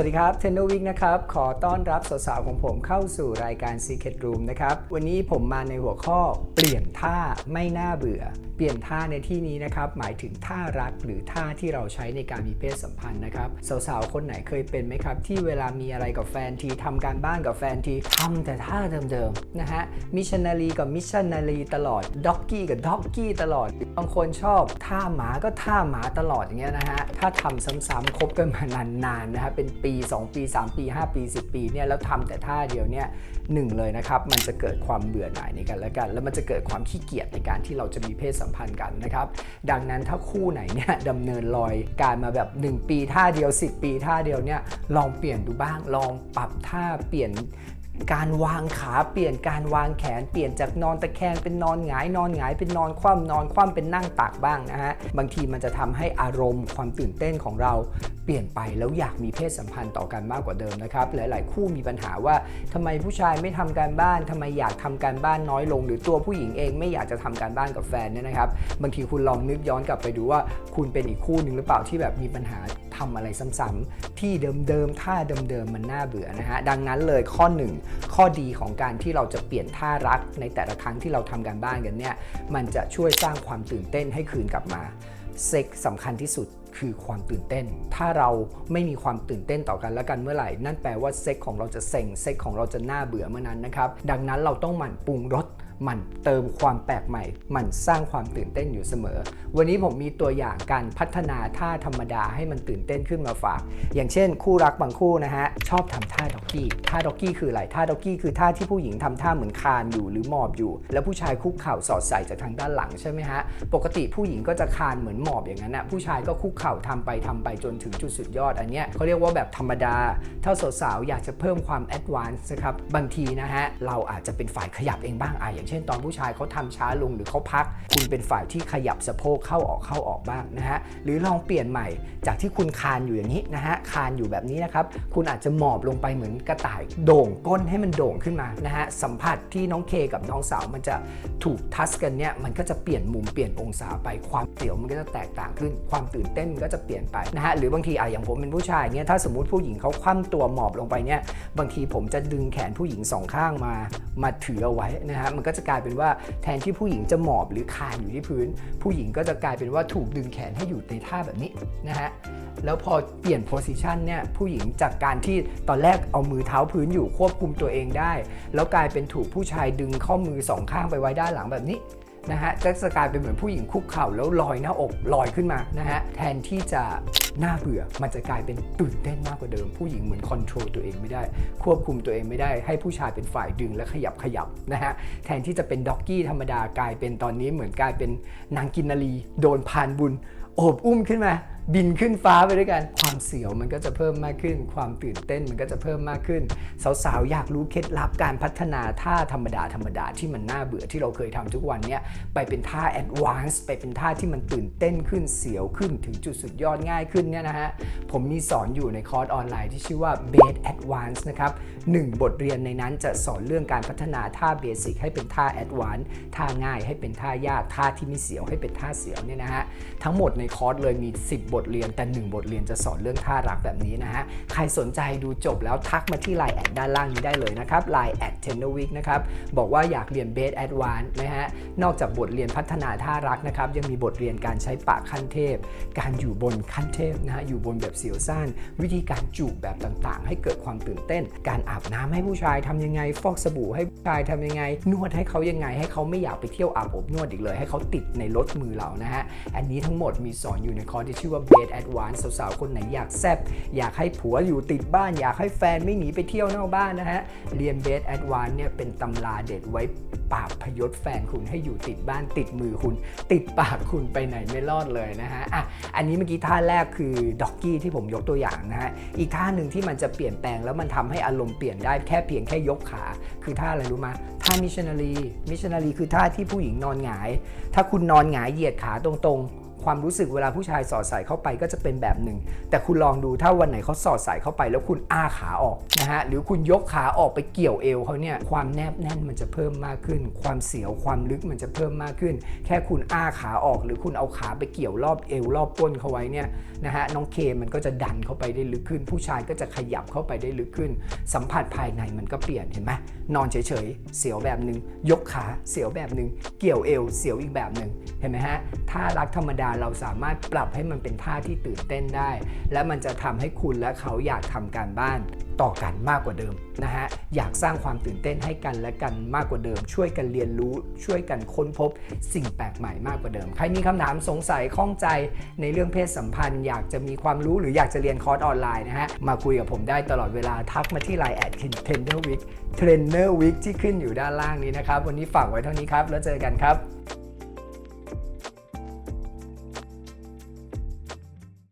วัสดีครับเทนโนวิกนะครับ ขอต้อนรับสาวๆของผมเข้าสู่รายการ Secret Room นะครับ วันนี้ผมมาในหัวข้อเปลี่ยนท่าไม่น่าเบื่อ เปลี่ยนท่าในที่นี้นะครับ หมายถึงท่ารักหรือท่าที่เราใช้ในการมีเพศสัมพันธ์นะครับ สาวๆ คนไหนเคยเป็นไหมครับ ที่เวลามีอะไรกับแฟนทีทำการบ้านกับแฟนทีทำแต่ท่าเดิมๆ นะฮะ มิชชันนารีกับมิชชันนารีตลอด ด็อกกี้กับด็อกกี้ตลอด บางคนชอบท่าหมาก็ท่าหมาตลอดอย่างเงี้ยนะฮะ ถ้าทำซ้ำๆคบกันมานานๆ นะฮะ เป็นปี2 ปี 3 ปี 5 ปี 10 ปีเนี่ยแล้วทำแต่ท่าเดียวเนี่ยหนึ่งเลยนะครับมันจะเกิดความเบื่อหน่ายในกันและกัน แล้วมันจะเกิดความขี้เกียจในการที่เราจะมีเพศสัมพันธ์กันนะครับดังนั้นถ้าคู่ไหนเนี่ยดำเนินรอยการมาแบบ 1 ปีท่าเดียว 10 ปีท่าเดียวเนี่ยลองเปลี่ยนดูบ้างลองปรับท่าเปลี่ยน การวางขาเปลี่ยนการวางแขนเปลี่ยนจากนอนตะแคงเป็นนอนหงายนอนหงายเป็นนอนคว่ำนอนคว่ำเป็นนั่งตักบ้างนะฮะบางทีมันจะทำให้อารมณ์ความตื่นเต้นของเราเปลี่ยนไปแล้วอยากมีเพศสัมพันธ์ต่อกันมากกว่าเดิมนะครับหลาย ๆ คู่มีปัญหาว่าทำไมผู้ชายไม่ทำการบ้านทำไมอยากทำการบ้านน้อยลง หรือตัวผู้หญิงเองไม่อยากจะทำการบ้านกับแฟนเนี่ยนะครับบางทีคุณลองนึกย้อนกลับไปดูว่าคุณเป็นอีกคู่หนึ่งหรือเปล่าที่แบบมีปัญหา ทำอะไรซ้ำๆที่เดิมๆท่าเดิมๆมันน่าเบื่อนะฮะดังนั้นเลยข้อหนึ่งข้อดีของการที่เราจะเปลี่ยนท่ารักในแต่ละครั้งที่เราทำการบ้านกันเนี่ยมันจะช่วยสร้างความตื่นเต้นให้คืนกลับมาเซ็กสำคัญที่สุดคือความตื่นเต้น ถ้าเราไม่มีความตื่นเต้นต่อกันและกันเมื่อไหร่ นั่นแปลว่าเซ็กของเราจะเซ็ง เซ็กของเราจะน่าเบื่อเมื่อนั้นนะครับ ดังนั้นเราต้องหมั่นปรุงรส หมั่นเติมความแปลกใหม่หมั่นสร้างความตื่นเต้นอยู่เสมอ วันนี้ผมมีตัวอย่างการพัฒนาท่าธรรมดาให้มันตื่นเต้นขึ้นมาฝาก อย่างเช่น คู่รักบางคู่นะฮะชอบทำท่าด็อกกี้ท่าด็อกกี้คืออะไรท่าด็อกกี้คือท่าที่ผู้หญิงทำท่าเหมือนคานอยู่หรือหมอบอยู่ แล้วผู้ชายคุกเข่าสอดใส่จากทางด้านหลังใช่ไหมฮะปกติผู้หญิงก็จะคานเหมือนหมอบอย่างนั้นนะผู้ชายก็คุกเข่าทำไปทำไปจนถึงจุดสุดยอดอันเนี้ยเขาเรียกว่าแบบธรรมดา ถ้าสาวๆอยากจะเพิ่มความแอดวานซ์นะครับบางทีนะฮะเราอาจจะเป็นฝ่ายขยับเองบ้างอะอย่างเช่น ตอนผู้ชายเขาทำช้าลงหรือเขาพัก คุณเป็นฝ่ายที่ขยับสะโพกเข้าออกเข้าออกบ้างนะฮะหรือลองเปลี่ยนใหม่จากที่คุณคานอยู่อย่างนี้นะฮะคานอยู่แบบนี้นะครับคุณอาจจะหมอบลงไปเหมือนกระต่ายโด่งก้นให้มันโด่งขึ้นมานะฮะสัมผัสที่น้องเคกับน้องสาวมันจะถูกทัชกันเนี่ยมันก็จะเปลี่ยนมุมเปลี่ยนองศาไปความเสียวมันก็จะแตกต่างขึ้น ความตื่นเต้นมันก็จะเปลี่ยนไปนะฮะหรือบางทีอะอย่างผมเป็นผู้ชายเนี่ยถ้าสมมติผู้หญิงเขาคว่ำตัวหมอบลงไปเนี่ยบางทีผมจะดึงแขนผู้หญิงสองข้างมามาถือเอาไว้นะฮะมันก็จะกลายเป็นว่าแทนที่ผู้หญิงจะหมอบหรือคานอยู่ที่พื้น ผู้หญิงก็จะกลายเป็นว่าถูกดึงแขนให้อยู่ในท่าแบบนี้นะฮะแล้วพอเปลี่ยนโพสิชันเนี่ยผู้หญิงจากการที่ตอนแรกเอามือเท้าพื้นอยู่ควบคุมตัวเองได้ แล้วกลายเป็นถูกผู้ชายดึงข้อมือสองข้างไปไว้ด้านหลังแบบนี้ นะฮะจะกลายเป็นเหมือนผู้หญิงคุกเข่าแล้วลอยหน้าอกลอยขึ้นมานะฮะแทนที่จะน่าเบื่อมันจะกลายเป็นตื่นเต้นมากกว่าเดิม ผู้หญิงเหมือนคอนโทรลตัวเองไม่ได้ ควบคุมตัวเองไม่ได้ ให้ผู้ชายเป็นฝ่ายดึงและขยับขยับนะฮะแทนที่จะเป็นด็อกกี้ธรรมดากลายเป็นตอนนี้เหมือนกลายเป็นนางกินนารีโดนพานบุญโอบอุ้มขึ้นมา บินขึ้นฟ้าไปด้วยกัน ความเสียวมันก็จะเพิ่มมากขึ้น ความตื่นเต้นมันก็จะเพิ่มมากขึ้น สาวๆ อยากรู้เคล็ดลับการพัฒนาท่าธรรมดาธรรมดาที่มันน่าเบื่อที่เราเคยทำทุกวันเนี่ยไปเป็นท่าแอดวานซ์ไปเป็นท่าที่มันตื่นเต้นขึ้นเสียวขึ้นถึงจุดสุดยอดง่ายขึ้นเนี่ยนะฮะผมมีสอนอยู่ในคอร์สออนไลน์ที่ชื่อว่า b a s e Advance นะครับหนึ่งบทเรียนในนั้นจะสอนเรื่องการพัฒนาท่าเบสิกให้เป็นท่าแอดวานซ์ท่าง่ายให้เป็นท่ายากท่าที่ไม่เสียวให้เป็นท่าเสียวเนี่ยนะฮะทั้งหมดในคอร์สเลยมี 10 บททเรียนแต่ 1 บทเรียนจะสอนเรื่องท่ารักแบบนี้นะฮะ ใครสนใจดูจบแล้วทักมาที่ Line แอดด้านล่างนี้ได้เลยนะครับ Line แอด t e n o w e e k นะครับบอกว่าอยากเรียน Base Advance นะฮะ นอกจากบทเรียนพัฒนาท่ารักนะครับยังมีบทเรียนการใช้ปากขั้นเทพ การอยู่บนขั้นเทพนะฮะอยู่บนแบบเสียวซ่านวิธีการจูบแบบต่างๆ ให้เกิดความตื่นเต้น การอาบน้ำให้ผู้ชายทำยังไง ฟอกสบู่ให้ผู้ชายทำยังไง นวดให้เขายังไง ให้เขาไม่อยากไปเที่ยวอาบอบนวดอีกเลย ให้เขาติดในรถมือเรานะฮะอันนี้ทั้งหมดมีสอนอยู่ในคอร์สที่ชื่อว่า Base Advance สาวๆ คนไหนอยากแซบอยากให้ผัวอยู่ติดบ้าน อยากให้แฟนไม่หนีไปเที่ยวนอกบ้านนะฮะ เรียน Base Advance เนี่ยเป็นตำราเด็ดไว้ปราบพยศแฟนคุณให้อยู่ติดบ้านติดมือคุณ ติดปากคุณไปไหนไม่รอดเลยนะฮะอะอันนี้เมื่อกี้ท่าแรกคือด็อกกี้ที่ผมยกตัวอย่างนะฮะอีกท่าหนึ่งที่มันจะเปลี่ยนแปลงแล้วมันทำให้อารมณ์เปลี่ยนได้แค่เพียงแค่ยกขา คือท่าอะไรรู้ไหมท่ามิชชันนารีมิชชันนารีคือท่าที่ผู้หญิงนอนหงาย ถ้าคุณนอนหงายเหยียดขาตรงๆ ความรู้สึกเวลาผู้ชายสอดใส่เข้าไปก็จะเป็นแบบหนึ่ง แต่คุณลองดูถ้าวันไหนเขาสอดใส่เข้าไป แล้วคุณอ้าขาออกนะฮะหรือคุณยกขาออกไปเกี่ยวเอวเขาเนี่ยความแนบแน่นมันจะเพิ่มมากขึ้น ความเสียวความลึกมันจะเพิ่มมากขึ้น แค่คุณอ้าขาออก หรือคุณเอาขาไปเกี่ยวรอบเอวรอบก้นเขาไว้เนี่ยนะฮะน้องเคมันก็จะดันเข้าไปได้ลึกขึ้น ผู้ชายก็จะขยับเข้าไปได้ลึกขึ้น สัมผัสภายในมันก็เปลี่ยนเห็นไหมนอนเฉยๆเสียวแบบหนึ่งยกขาเสียวแบบหนึ่งเกี่ยวเอวเสียวอีกแบบหนึ่งเห็นไหมฮะท่ารักธรรมดาเราสามารถปรับให้มันเป็นท่าที่ตื่นเต้นได้ และมันจะทำให้คุณและเขาอยากทำการบ้านต่อกันมากกว่าเดิมนะฮะอยากสร้างความตื่นเต้นให้กันและกันมากกว่าเดิม ช่วยกันเรียนรู้ ช่วยกันค้นพบ สิ่งแปลกใหม่มากกว่าเดิม ใครมีคำถามสงสัยข้องใจในเรื่องเพศสัมพันธ์ อยากจะมีความรู้หรืออยากจะเรียนคอร์สออนไลน์นะฮะมาคุยกับผมได้ตลอดเวลาทักมาที่ Line แอดเทรนเนอร์วิกเทรนเนอร์วิกที่ขึ้นอยู่ด้านล่างนี้นะครับ วันนี้ฝากไว้เท่านี้ครับ แล้วเจอกันครับ